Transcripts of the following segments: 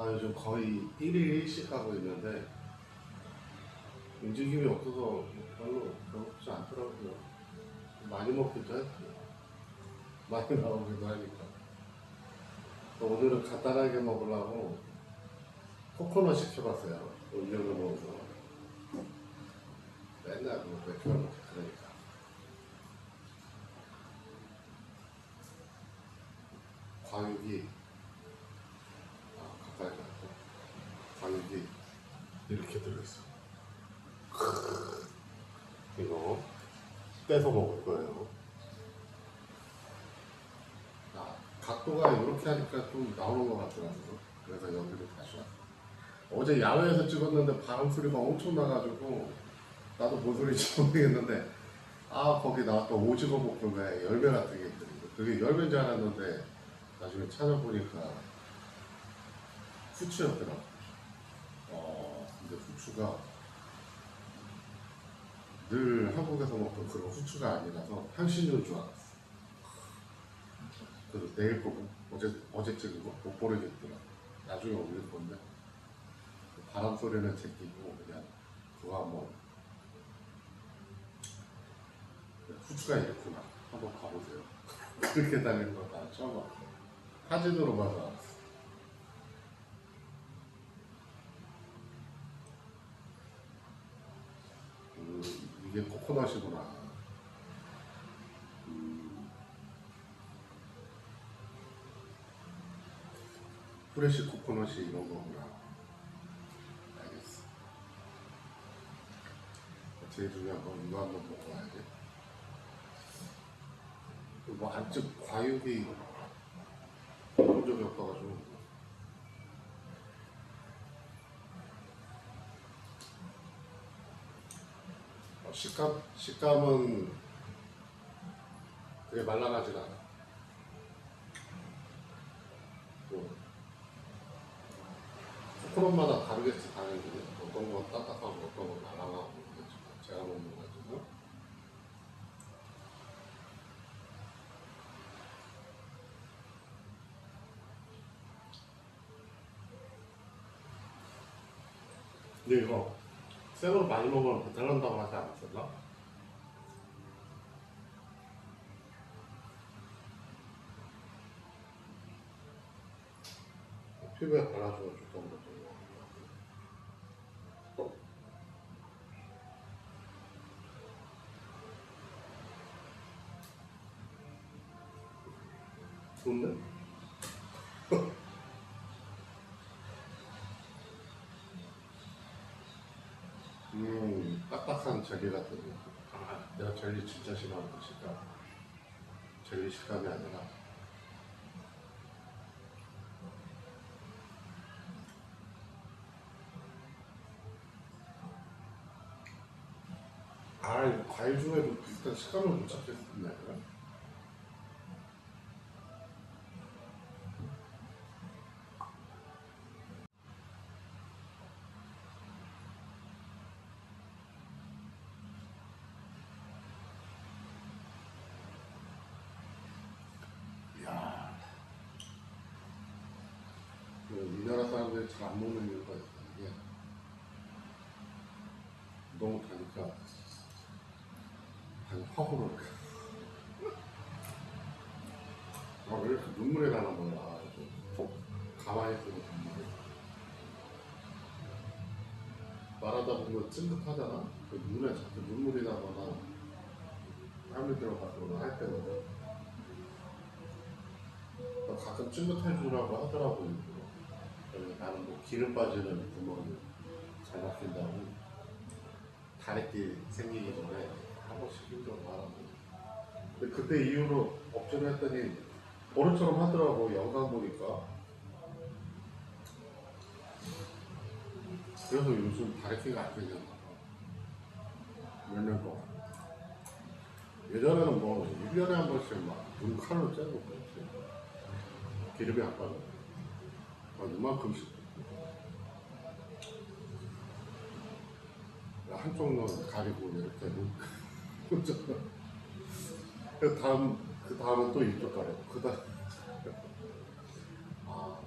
아 요즘 거의 1일 1식 하고 있는데 움직임이 없어서 별로 배고프지 않더라고요. 많이 먹기도 했고 많이 나오기도 하니까 또 오늘은 간단하게 먹으려고 코코넛 시켜봤어요. 음료를 먹어서 맨날 뭐 맥주를 먹고 그러니까 과육이 아, 가까이 가서 과육이 이렇게 들어있어. 이거 떼서 먹을 거예요. 아, 각도가 이렇게 하니까 좀 나오는 것 같더라고요. 그래서 여기로 다시 왔어. 어제 야외에서 찍었는데 바람 소리가 엄청 나가지고 나도 뭔 소리인지 모르겠는데 아 거기 나왔던 오징어 볶음에 열매 같은 게 있더라고요. 그게 열매인 줄 알았는데 나중에 찾아보니까 후추였더라고. 후추가 늘 한국에서 먹던 그런 후추가 아니라서 향신료인 줄 알았어. 그래서 내일 거 어제 어제 찍은 거못 보내겠더라. 나중에 올릴 건데 그 바람 소리는 제끼고 그냥 그거 한번 후추가 이렇구나 한번 가보세요. 그렇게 다니는 거나 처음 봤어. 사진으로 봐서 알았어. 음, 이게 코코넛이구나. 음, 프레시 코코넛이 이런 거구나. 알겠어. 제일 중요한 건 이거 한번 먹어야지. 뭐 안쪽 과육이 본 적이 없어가지고. 어, 식감, 식감은 되게 말랑하진 않아. 뭐, 코코넛마다 다르겠지, 당연히. 어떤 건 딱딱하고 어떤 건 말랑하고 제가 먹는 거지만. 근데 이거 생으로 많이 먹으면 배탈 난다고 하지 않았었나? 피부에 발라주면 좋다는 거죠. 음, 딱딱한 젤리 같은 거. 아, 내가 젤리 진짜 싫어하는 거 식감. 젤리 식감이 아니라. 아, 과일 중에도 비슷한 식감을 못 찾겠네. 우리나라 사람들이 잘 안 먹는 이유가. 이게 너무 다니까 한 화호를. 아, 왜 이렇게 눈물이 나는 거야. 좀 가만히 있어도 눈물이. 말하다 보면 찡긋하잖아? 그 눈에 자꾸 눈물이 나거나 땀이 들어가거나 할 때거든. 가끔 찡긋해주라고 하더라고 일부러. 그래서 나는 뭐 기름 빠지는 구멍을 잘 막힌다고 다래끼 생기기 전에 한 번씩 힘들어 하라고 근데 그때 이후로 억지로 했더니 버릇처럼 하더라고 영상 보니까. 그래서 요즘 다래끼가 안 생겼나 몇년 동안. 예전에는 뭐 1년에 한 번씩 막 눈 칼로 째고 그랬지. 기름이 안 빠져. 한 이만큼씩 한쪽 눈 가리고 이렇게 그 다음 그 다음은 또 이쪽 가려. 그 다음. 아.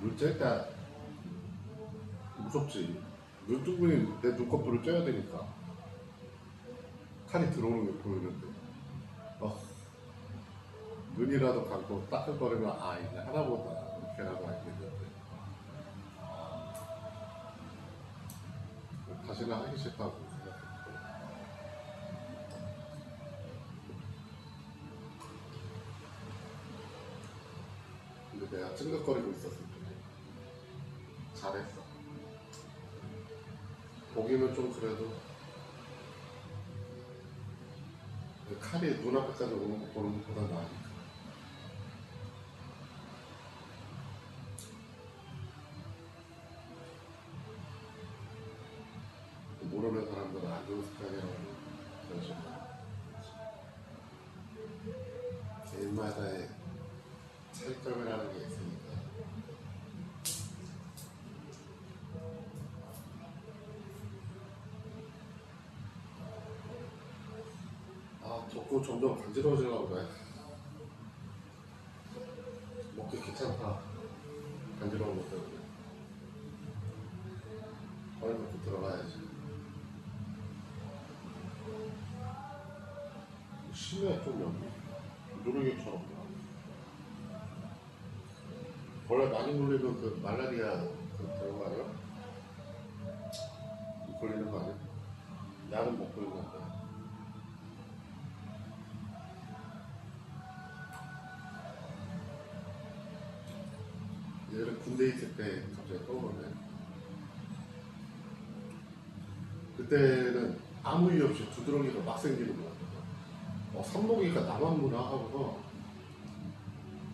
물째가 무섭지. 눈두분이 내 눈꺼풀을 쪄야 되니까. 칼이 들어오는 게 보이는데. 어. 눈이라도 감고 따끔거리면 아 이제 하나보다 이렇게라도 알겠는데. 다시는 하기 싫다고. 근데 내가 찡긋거리고 있었을 때 잘했어. 보기는 좀 그래도 그 칼이 눈앞에까지 오는 거 보는 것보다 나으니까. 아, 덥고 점점 간지러워지려고 그래. 먹기 귀찮다. 간지러운 것 때문에. 빨리 먹고 들어가야지. 심해 좀 여기 누르기처럼 원래 많이 물리면 그 말라리아 그 들어가요? 걸리는 거 아니야? 먹고 있는데 예전에 군대 있을 때 갑자기 떠오르네 그때는 아무 이유 없이 두드러기가 막 생기는 거야 어, 삼복이가 나만 무나 하고서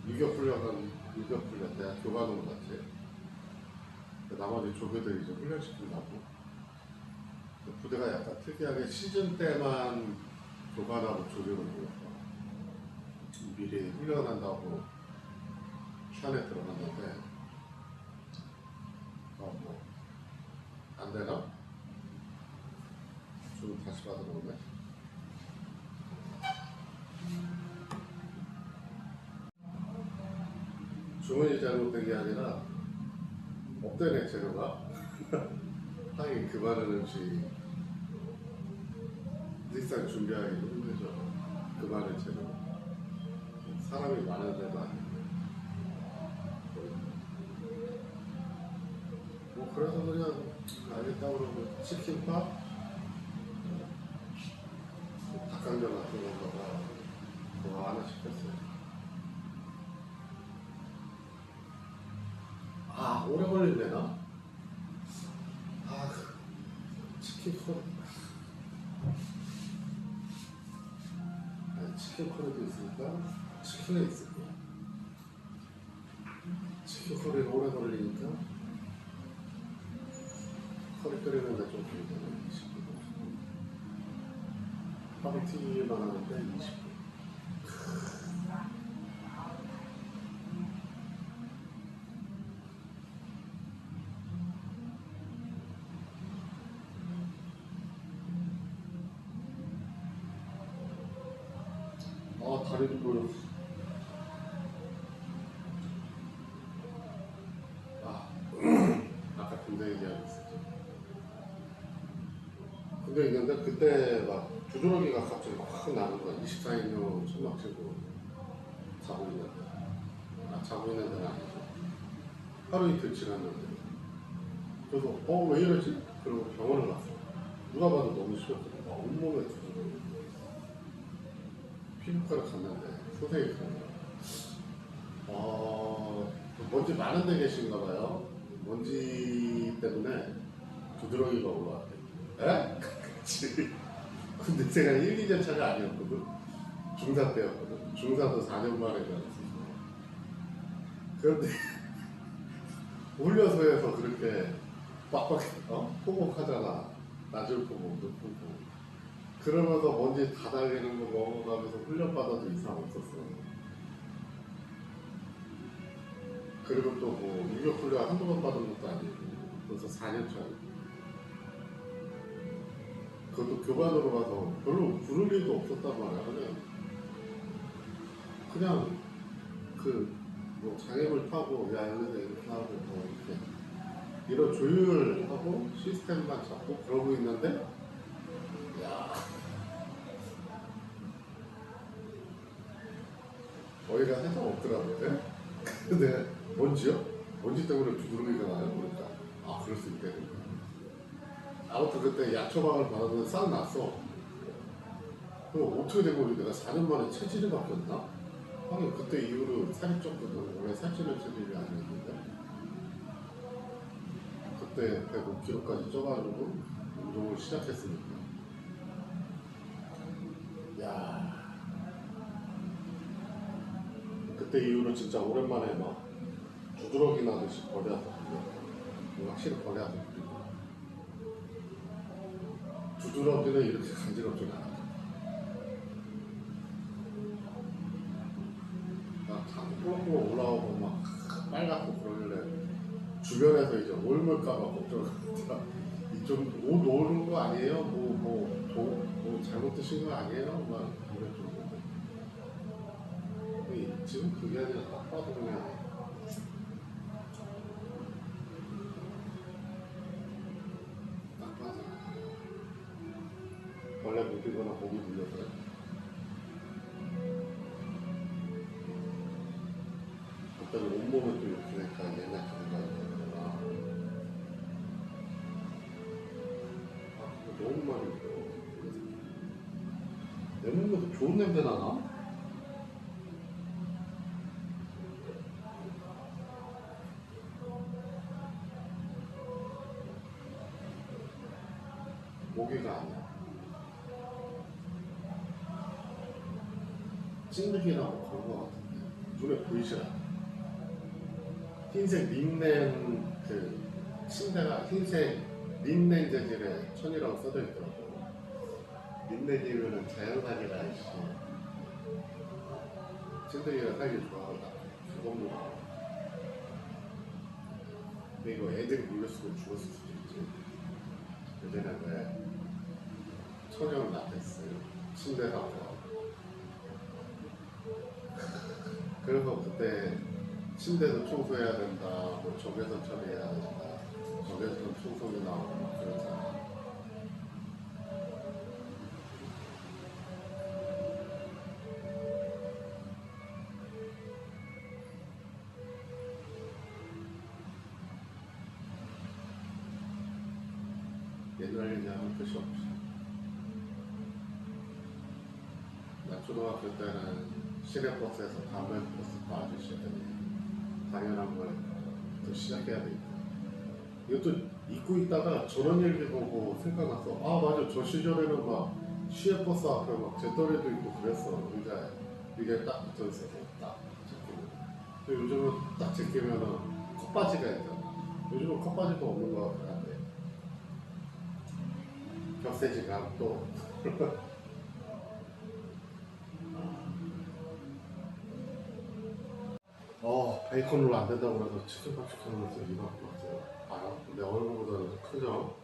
유격 훈련은 유격 훈련 내가 교관으로 갔지. 그 나머지 조교들 이제 훈련시킨다고. 그 부대가 약간 특이하게 시즌 때만 교관하고 조교를 불렀어. 미리 훈련한다고 시안에 들어갔는데 어뭐 안 되나? 좀 다시 받아보네. 주문이 잘못된 게 아니라 없대네 재료가. 하긴 그 많은 음식 일상 준비하기 힘들죠. 그 많은 재료. 사람이 많은 데도 아니고 뭐 그래서 그냥 알겠다 그러고 치킨밥 닭강정 같은 거다가 그거 하나 시켰어요. 아 오래 걸린대나? 아 그, 치킨 아니 치킨 커리도 있으니까 치킨에 있을 거야 치킨 커리가 오래 걸리니까 커리 끓이는 데 좀 걸리잖아 20분 하루 튀기기만 하는데 20분 아 다리도 보여 아 아까 군대 얘기하고 있었죠 군대 있는데 그때 막 두드러기가 갑자기 막 나는 거야. 24인용 천막 치고 자고 있는데 아 자고 있는 데는 아니죠. 하루 이틀 지났는데. 그래서 어 왜 이러지? 그리고 병원을 갔어. 누가 봐도 너무 심했거든 막 온몸에 두드러기 피부과를 갔는데 선생님이 어, 먼지 많은 데 계신가 봐요. 먼지 때문에 두드러기가 올라왔대. 에? 그치. 근데 제가 1, 2년 차가 아니었거든. 중3 때였거든. 중3도 4년 만에 갔었어. 그런데 훈련소에서 그렇게 빡빡, 어? 포복하잖아. 낮은 포복, 높은 포복. 그러면서 먼지 다 달리는 거 먹어가면서 훈련받아도 이상 없었어. 그리고 또 뭐 유격 훈련 한두 번 받은 것도 아니고 벌써 4년 차이고 그것도 교관으로 가서 별로 부를 일도 없었단 말이야 그냥 그냥 그 뭐 장애물 타고 야 여기서 이렇게 하고 뭐 이렇게 이런 조율을 하고 시스템만 잡고 그러고 있는데 야 거기가 해당 없더라고요. 근데 뭔지요? 뭔지 때문에 두드러기가 나요. 그러니까 아 그럴 수 있대. 아무튼 그때 약 처방을 받았는데 싹 났어. 그럼 어떻게 된 거지? 내가 4년 만에 체질이 바뀌었나? 하긴 그때 이후로 살이 쪘거든. 원래 살찌는 체질이 아니었는데. 그때 105kg까지 쪄가지고 운동을 시작했으니까. 야 그때 이후로 진짜 오랜만에 막 두드러기 나듯이 버려서 확실히 버려서 두드러기는 이렇게 간지럽진 않아. 막 자꾸 뽀록뽀록 올라오고 막 빨갛고 그러길래 주변에서 이제 옮을까봐 걱정하더라. 이좀옷 오는 거 아니에요? 뭐, 뭐, 도, 뭐 잘못 드신 거 아니에요? 막 이랬죠. 근데 지금 그게 아니라 딱 봐도 그냥 목이 물려서요. 그때는 온몸에 또 이렇게 되니까 옛날 그 생각이 나구나. 아, 그거 너무 많이 들어. 내 몸에서 좋은 냄새 나나? 모기가 아니야. 찐득이라고 그런 거 같은데 눈에 않아. 흰색 린넨 그 침대가 흰색 린넨 재질의 천이라고 써져 있더라고. 린넨이면은 자연산이라 이씨. 침대기가 살기 좋아하다. 그건 뭐. 근데 이거 애들이 물렸으면 죽었을 수도 있지. 예전에 왜 천연 라텍스 침대 사고 그래서 그때 침대도 청소해야 된다, 뭐 적외선 처리해야 된다, 적외선 청소기 나오고 막 그러잖아. 옛날 얘기하면 끝이 없어. 나 초등학교 때는 시내버스에서 담배 버스 타 아저씨들이 당연한 걸 또 시작해야 되니까. 이것도 잊고 있다가 저런 얘기 보고 생각났어. 아 맞아 저 시절에는 막 시외버스 앞에 막 재떨이도 있고 그랬어. 의자에 이게 딱 붙어 있어서 딱. 근데 요즘은 딱 제끼면은 컵바지가 있잖아. 요즘은 컵바지도 없는 것 같긴 한데. 격세지감 또 어, 베이컨으로 안 된다고 그래서 치킨밥 시켜놓으면서 이만큼 왔어요. 알아? 내 얼굴보다는 크죠?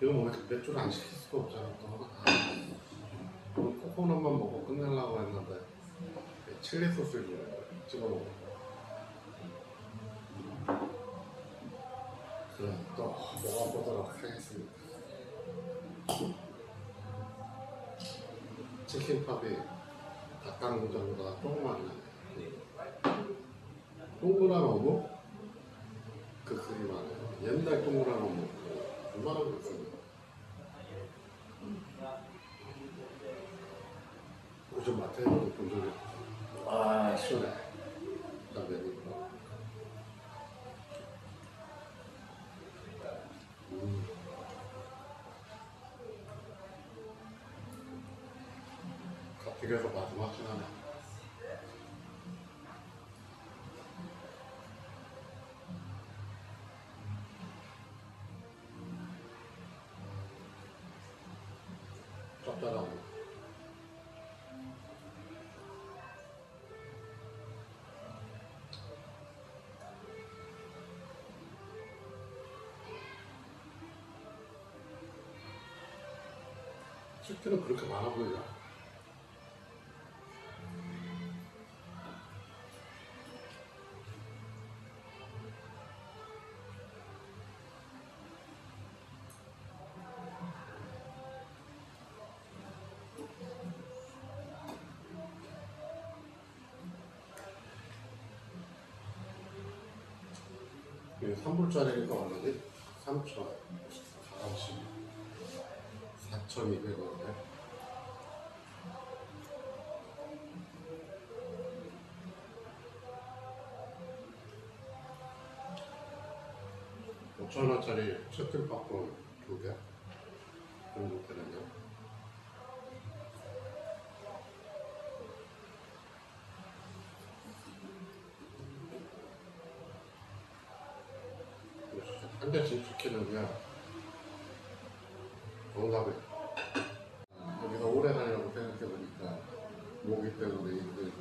이거 뭐 맥주를 안 시킬 수가 없잖아. 또. 코코넛만 먹고 끝내려고 했는데 칠리 소스를 찍어 먹어. 그래, 또 먹어보도록 하겠습니다. 치킨팝이 닭강정보다 조금만 나네. 동그란 어묵? 그 그림 안에요. 옛날 동그란 어묵. 얼마나 그랬어요. 요즘 적이 없어. 와, 시원해. 나 내니까. 음. 갓길에서 마지막 시간에 짭짤하고. 실제로 그렇게 많아 보이지 않아 이게 3불짜리니까 얼마지? 3천 4천 4,200원이네. 오천원짜리 셔틀박권 두개? 정도 되는데 한 대씩 시키는 게 정답이 여기서 오래 살려고 생각해 보니까 모기 때문에 힘들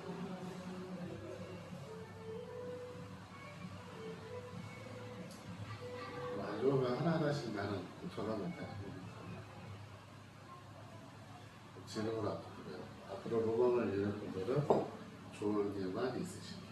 안 좋으면 하나하나씩 나는 돼. 지능을 앞두고요 앞으로 로망을 이룰 분들은 좋은 일만 있으시게